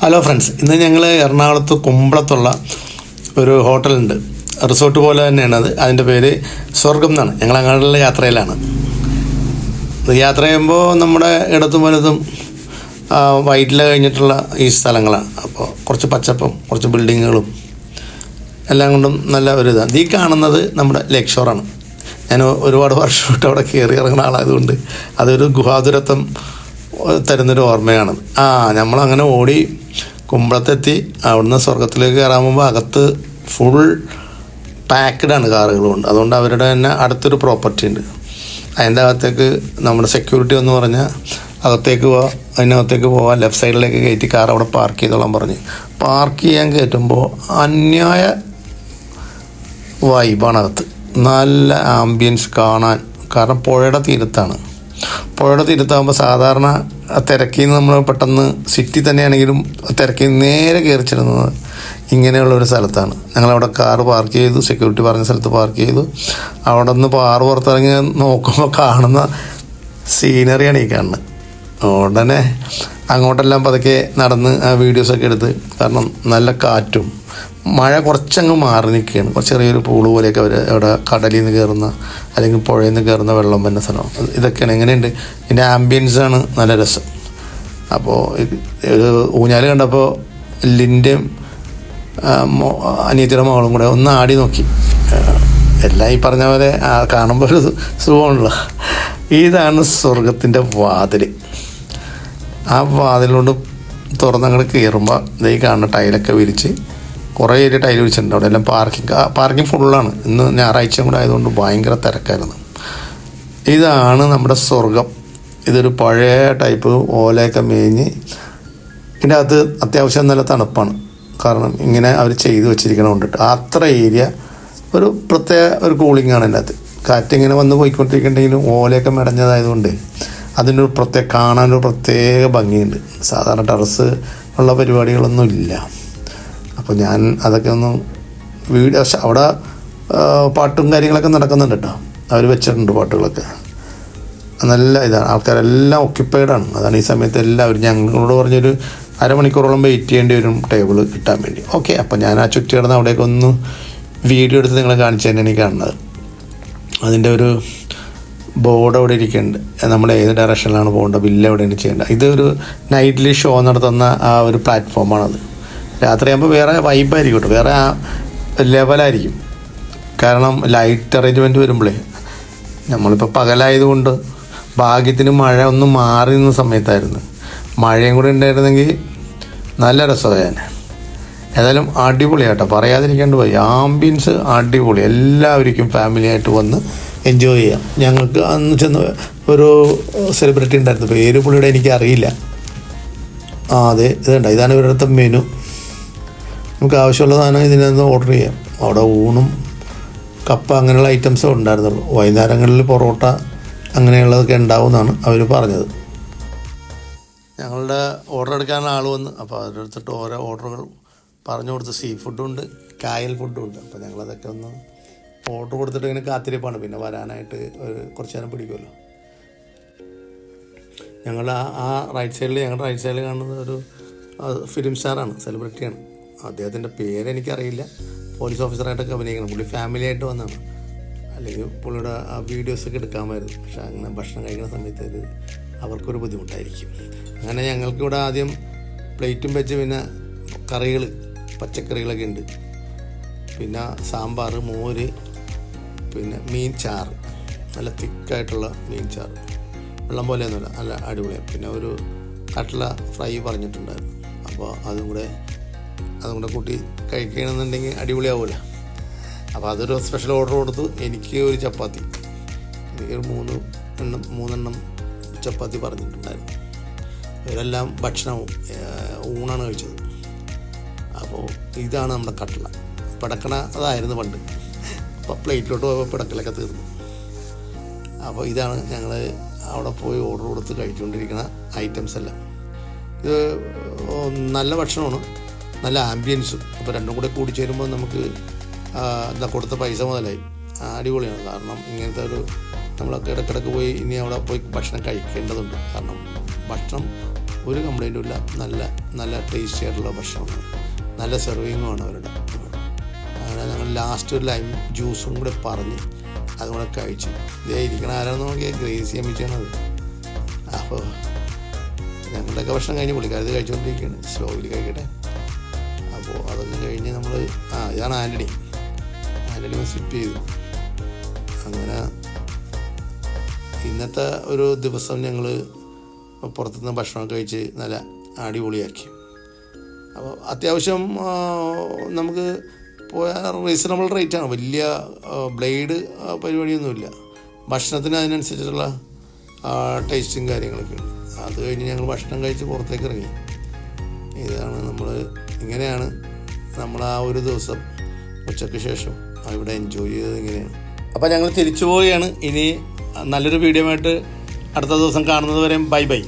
Hello friends ഇന്ന് ഞങ്ങൾ എറണാകുളത്ത് കുമ്പളത്തുള്ള ഒരു ഹോട്ടലുണ്ട്. റിസോർട്ട് പോലെ തന്നെയാണ് അത്. അതിന്റെ പേര് സ്വർഗം എന്നാണ്. ഞങ്ങൾ അങ്ങോട്ടുള്ള യാത്രയിലാണ്. യാത്ര ചെയ്യുമ്പോൾ നമ്മുടെ ഇടത്തും വലതും വൈറ്റിൽ കഴിഞ്ഞിട്ടുള്ള ഈ സ്ഥലങ്ങളാണ്. അപ്പോൾ കുറച്ച് പച്ചപ്പും കുറച്ച് ബിൽഡിങ്ങുകളും എല്ലാം കൊണ്ടും നല്ല ഒരു ഇതാണ്. ഈ കാണുന്നത് നമ്മുടെ ലേക്ക് ഷോറാണ്. ഞാൻ ഒരുപാട് വർഷമായിട്ട് അവിടെ കയറി ഇറങ്ങുന്ന ആളായതുകൊണ്ട് അതൊരു ഗുഹാതുരത്വം തരുന്നൊരു ഓർമ്മയാണ് ആ നമ്മളങ്ങനെ ഓടി കുമ്പളത്തെത്തി. അവിടുന്ന് സ്വർഗത്തിലേക്ക് കയറാൻ പോകുമ്പോൾ അകത്ത് ഫുൾ പാക്ക്ഡാണ് കാറുകൾ കൊണ്ട് അതുകൊണ്ട് അവരുടെ തന്നെ അടുത്തൊരു പ്രോപ്പർട്ടി ഉണ്ട്. അതിന്റെ അകത്തേക്ക് നമ്മുടെ സെക്യൂരിറ്റി എന്ന് പറഞ്ഞാൽ അകത്തേക്ക് പോവാം. അതിനകത്തേക്ക് പോവാം. ലെഫ്റ്റ് സൈഡിലേക്ക് കയറ്റി കാർ അവിടെ പാർക്ക് ചെയ്തോളാൻ പറഞ്ഞ്. പാർക്ക് ചെയ്യാൻ കയറ്റുമ്പോൾ അന്യായ വൈബാണ് അകത്ത്. നല്ല ആംബിയൻസ് കാണാൻ. കാരണം പുഴയുടെ തീരത്താണ്. പുഴയുടെ തീരത്താകുമ്പോൾ സാധാരണ തിരക്കിൽ നിന്ന് നമ്മൾ പെട്ടെന്ന് സിറ്റി തന്നെയാണെങ്കിലും തിരക്കിൽ നേരെ കയറിച്ചിരുന്നത് ഇങ്ങനെയുള്ള ഒരു സ്ഥലത്താണ്. ഞങ്ങളവിടെ കാർ പാർക്ക് ചെയ്തു സെക്യൂരിറ്റി പറഞ്ഞ സ്ഥലത്ത് പാർക്ക് ചെയ്തു. അവിടെ നിന്ന് പാറ് പുറത്തിറങ്ങി നോക്കുമ്പോൾ കാണുന്ന സീനറിയാണ് ഈ കാണുന്നത്. ഉടനെ അങ്ങോട്ടെല്ലാം പതുക്കെ നടന്ന് ആ വീഡിയോസൊക്കെ എടുത്ത്. കാരണം നല്ല കാറ്റും മഴ കുറച്ചങ്ങ് മാറി നിൽക്കുകയാണ്. കുറച്ച് ചെറിയൊരു പൂൾ പോലെയൊക്കെ അവർ അവിടെ കടലിൽ നിന്ന് കയറുന്ന അല്ലെങ്കിൽ പുഴയിൽ നിന്ന് കയറുന്ന വെള്ളം വന്ന സ്ഥലം ഇതൊക്കെയാണ്. എങ്ങനെയുണ്ട്? ഇതിന്റെ ആംബിയൻസാണ് നല്ല രസം. അപ്പോൾ ഒരു ഊഞ്ഞാൽ കണ്ടപ്പോൾ ലിന്റെയും അനിയത്തിയുടെ മകളും കൂടെ ഒന്ന് ആടി നോക്കി. എല്ലാം ഈ പറഞ്ഞ പോലെ കാണുമ്പോൾ ഒരു സുഖമാണല്ലോ. ഇതാണ് സ്വർഗത്തിന്റെ വാതിൽ ആ വാതിലോട് തുറന്നങ്ങോട്ട് കയറുമ്പോൾ ഈ കാണുന്ന ടൈലൊക്കെ വിരിച്ച് കുറേ ഏരിയ ടൈൽ വെച്ചിട്ടുണ്ട് അവിടെ എല്ലാം പാർക്കിംഗ് പാർക്കിംഗ് ഫുള്ളാണ് ഇന്ന് ഞായറാഴ്ചയും കൂടെ ആയതുകൊണ്ട് ഭയങ്കര തിരക്കായിരുന്നു. ഇതാണ് നമ്മുടെ സ്വർഗം ഇതൊരു പഴയ ടൈപ്പ് ഓലയൊക്കെ മേഞ്ഞ് ഇതിന്റെ അകത്ത് അത്യാവശ്യം നല്ല തണുപ്പാണ്. കാരണം ഇങ്ങനെ അവർ ചെയ്തു വെച്ചിരിക്കണം കൊണ്ടിട്ട് അത്ര ഏരിയ ഒരു പ്രത്യേക ഒരു കൂളിംഗ് ആണ് എന്റെ അത് കാറ്റിങ്ങനെ വന്ന് പോയിക്കൊണ്ടിരിക്കുന്നുണ്ടെങ്കിലും ഓലയൊക്കെ മെടഞ്ഞതായതുകൊണ്ട് അതിനൊരു പ്രത്യേക കാണാനൊരു പ്രത്യേക ഭംഗിയുണ്ട്. സാധാരണ ടെറസ് ഉള്ള പരിപാടികളൊന്നും ഇല്ല അപ്പോൾ ഞാൻ അതൊക്കെ ഒന്ന് വീഡിയോ പക്ഷെ അവിടെ പാട്ടും കാര്യങ്ങളൊക്കെ നടക്കുന്നുണ്ട് കേട്ടോ. അവർ വെച്ചിട്ടുണ്ട് പാട്ടുകളൊക്കെ. നല്ല ഇതാണ്. ആൾക്കാരെല്ലാം ആണ്. അതാണ് ഈ സമയത്ത് എല്ലാവരും ഞങ്ങളോട് പറഞ്ഞൊരു അരമണിക്കൂറോളം വെയിറ്റ് ചെയ്യേണ്ടി വരും ടേബിൾ കിട്ടാൻ വേണ്ടി. ഓക്കെ അപ്പോൾ ഞാൻ ആ ചുറ്റി കിടന്ന് അവിടേക്ക് ഒന്ന് വീഡിയോ എടുത്ത് നിങ്ങളെ കാണിച്ചു തന്നെയാണ് കാണുന്നത്. അതിന്റെ ഒരു ബോർഡ് അവിടെ ഇരിക്കുന്നുണ്ട്. നമ്മൾ ഏത് ഡയറക്ഷനിലാണ് പോകേണ്ടത്? ബില്ല് എവിടെയാണ് ചെയ്യേണ്ടത്? ഇതൊരു നൈറ്റ്ലി ഷോ നടത്തുന്ന ആ ഒരു പ്ലാറ്റ്ഫോമാണത് രാത്രിയാകുമ്പോൾ വേറെ വൈബായിരിക്കും കേട്ടോ. വേറെ ലെവലായിരിക്കും കാരണം ലൈറ്റ് അറേഞ്ച്മെന്റ് വരുമ്പോഴേ നമ്മളിപ്പോൾ പകലായതുകൊണ്ട് ഭാഗ്യത്തിന് മഴ ഒന്ന് മാറി നിന്ന സമയത്തായിരുന്നു. മഴയും കൂടെ ഉണ്ടായിരുന്നെങ്കിൽ നല്ല രസമായാണ് ഏതായാലും അടിപൊളിയാട്ടോ. പറയാതിരിക്കാണ്ട് പോയി ആംബിയൻസ് അടിപൊളി. എല്ലാവർക്കും ഫാമിലിയായിട്ട് വന്ന് എൻജോയ് ചെയ്യാം. ഞങ്ങൾക്ക് അന്ന് ചെന്ന് ഒരു സെലിബ്രിറ്റി ഉണ്ടായിരുന്നു. പേര് പുള്ളിയുടെ എനിക്കറിയില്ല. ആ അതെ ഇതുണ്ട്. ഇതാണ് ഇവരുടെ മെനു നമുക്ക് ആവശ്യമുള്ള സാധനം ഇതിനകത്ത് ഓർഡർ ചെയ്യാം. അവിടെ ഊണും കപ്പ അങ്ങനെയുള്ള ഐറ്റംസേ ഉണ്ടായിരുന്നുള്ളൂ. വൈകുന്നേരങ്ങളിൽ പൊറോട്ട അങ്ങനെയുള്ളതൊക്കെ ഉണ്ടാവുമെന്നാണ് അവർ പറഞ്ഞത്. ഞങ്ങളുടെ ഓർഡർ എടുക്കാനുള്ള ആൾ വന്ന് അപ്പോൾ അവരുടെ അവരെടുത്തിട്ട് ഓരോ ഓർഡറുകൾ പറഞ്ഞു കൊടുത്ത്. സീ ഫുഡും ഉണ്ട് കായൽ ഫുഡും ഉണ്ട്. അപ്പോൾ ഞങ്ങളതൊക്കെ ഒന്ന് ഓർഡർ കൊടുത്തിട്ട് ഇങ്ങനെ കാത്തിരിപ്പാണ്. പിന്നെ വരാനായിട്ട് ഒരു കുറച്ച് നേരം പിടിക്കുമല്ലോ. ഞങ്ങൾ ആ റൈറ്റ് സൈഡിൽ ഞങ്ങളുടെ റൈറ്റ് സൈഡിൽ കാണുന്നത് ഒരു ഫിലിം സ്റ്റാറാണ് സെലിബ്രിറ്റിയാണ് അദ്ദേഹത്തിന്റെ പേരെനിക്കറിയില്ല പോലീസ് ഓഫീസറായിട്ടൊക്കെ അഭിനയിക്കണം. പുള്ളി ഫാമിലി ആയിട്ട് വന്നതാണ് അല്ലെങ്കിൽ പുള്ളിയുടെ ആ വീഡിയോസൊക്കെ എടുക്കാമായിരുന്നു. പക്ഷെ അങ്ങനെ ഭക്ഷണം കഴിക്കുന്ന സമയത്ത് അത് അവർക്കൊരു ബുദ്ധിമുട്ടായിരിക്കും. അങ്ങനെ ഞങ്ങൾക്കിവിടെ ആദ്യം പ്ലേറ്റും വെച്ച് പിന്നെ കറികൾ പച്ചക്കറികളൊക്കെ ഉണ്ട്. പിന്നെ സാമ്പാർ മോര് പിന്നെ മീൻ ചാറ്. നല്ല തിക്കായിട്ടുള്ള മീൻ ചാറ്. വെള്ളം പോലെയൊന്നുമില്ല. നല്ല അടിപൊളിയാണ്. പിന്നെ ഒരു കട്ട്ല ഫ്രൈ പറഞ്ഞിട്ടുണ്ടായിരുന്നു. അപ്പോൾ അതും കൂടെ അതും കൂടെ കൂട്ടി കഴിക്കണമെന്നുണ്ടെങ്കിൽ അടിപൊളിയാവൂല. അപ്പോൾ അതൊരു സ്പെഷ്യൽ ഓർഡർ കൊടുത്തു. എനിക്ക് ഒരു ചപ്പാത്തി. എനിക്ക് ഒരു മൂന്ന് എണ്ണം മൂന്നെണ്ണം ചപ്പാത്തി പറഞ്ഞിട്ടുണ്ടായിരുന്നു. ഇവരെല്ലാം ഭക്ഷണവും ഊണാണ് കഴിച്ചത്. അപ്പോൾ ഇതാണ് നമ്മുടെ കട്ടള. പിടക്കണ അതായിരുന്നു പണ്ട്. അപ്പോൾ പ്ലേറ്റിലോട്ട് പോയപ്പോൾ പിടക്കലൊക്കെ തീർന്നു. അപ്പോൾ ഇതാണ് ഞങ്ങൾ അവിടെ പോയി ഓർഡർ കൊടുത്ത് കഴിച്ചുകൊണ്ടിരിക്കുന്ന ഐറ്റംസ് എല്ലാം. ഇത് നല്ല ഭക്ഷണമാണ്. നല്ല ആംബിയൻസും അപ്പോൾ രണ്ടും കൂടെ കൂടി ചേരുമ്പോൾ നമുക്ക് എന്താ കൊടുത്ത പൈസ മുതലായി. അടിപൊളിയാണ്. കാരണം ഇങ്ങനത്തെ ഒരു നമ്മളൊക്കെ ഇടയ്ക്കിടയ്ക്ക് പോയി ഇനി അവിടെ പോയി ഭക്ഷണം കഴിക്കേണ്ടതുണ്ട്. കാരണം ഭക്ഷണം ഒരു കംപ്ലൈന്റും ഇല്ല. നല്ല നല്ല ടേസ്റ്റി ആയിട്ടുള്ള ഭക്ഷണമാണ്. നല്ല സെർവിങ്ങുമാണ് അവരുടെ. അങ്ങനെ ഞങ്ങൾ ലാസ്റ്റ് ഒരു ലൈം ജ്യൂസും കൂടെ പറഞ്ഞ് അതും കൂടെ കഴിച്ചു. ഇതേ ഇരിക്കണ ആരാണെന്ന് നോക്കിയാൽ ഗ്രേസി അമ്മിച്ചാണത് അപ്പോൾ ഞങ്ങളുടെയൊക്കെ ഭക്ഷണം കഴിഞ്ഞ് പുള്ളിക്കാരത് കഴിച്ചുകൊണ്ടിരിക്കുകയാണ് സ്ലോയിൽ കഴിക്കട്ടെ. ഇതാണ് ആന്റണി ആന്റണി സ്ലിപ്പ് ചെയ്തു. അങ്ങനെ ഇന്നത്തെ ഒരു ദിവസം ഞങ്ങൾ പുറത്തുനിന്ന് ഭക്ഷണം കഴിച്ച് നല്ല അടിപൊളിയാക്കി. അപ്പോൾ അത്യാവശ്യം നമുക്ക് പോയാൽ റീസണബിൾ റേറ്റാണ് വലിയ ബ്ലേഡ് പരിപാടിയൊന്നുമില്ല. ഭക്ഷണത്തിന് അതിനനുസരിച്ചിട്ടുള്ള ടേസ്റ്റും കാര്യങ്ങളൊക്കെ ഉണ്ട്. അത് കഴിഞ്ഞ് ഞങ്ങൾ ഭക്ഷണം കഴിച്ച് പുറത്തേക്ക് ഇറങ്ങി. ഇതാണ് നമ്മൾ ഇങ്ങനെയാണ് നമ്മൾ ആ ഒരു ദിവസം ഉച്ചയ്ക്ക് ശേഷം അവിടെ എൻജോയ് ചെയ്തത് ഇങ്ങനെയാണ് അപ്പോൾ ഞങ്ങൾ തിരിച്ചു പോവുകയാണ്. ഇനി നല്ലൊരു വീഡിയോ ആയിട്ട് അടുത്ത ദിവസം കാണുന്നത് വരെ ബൈ ബൈ.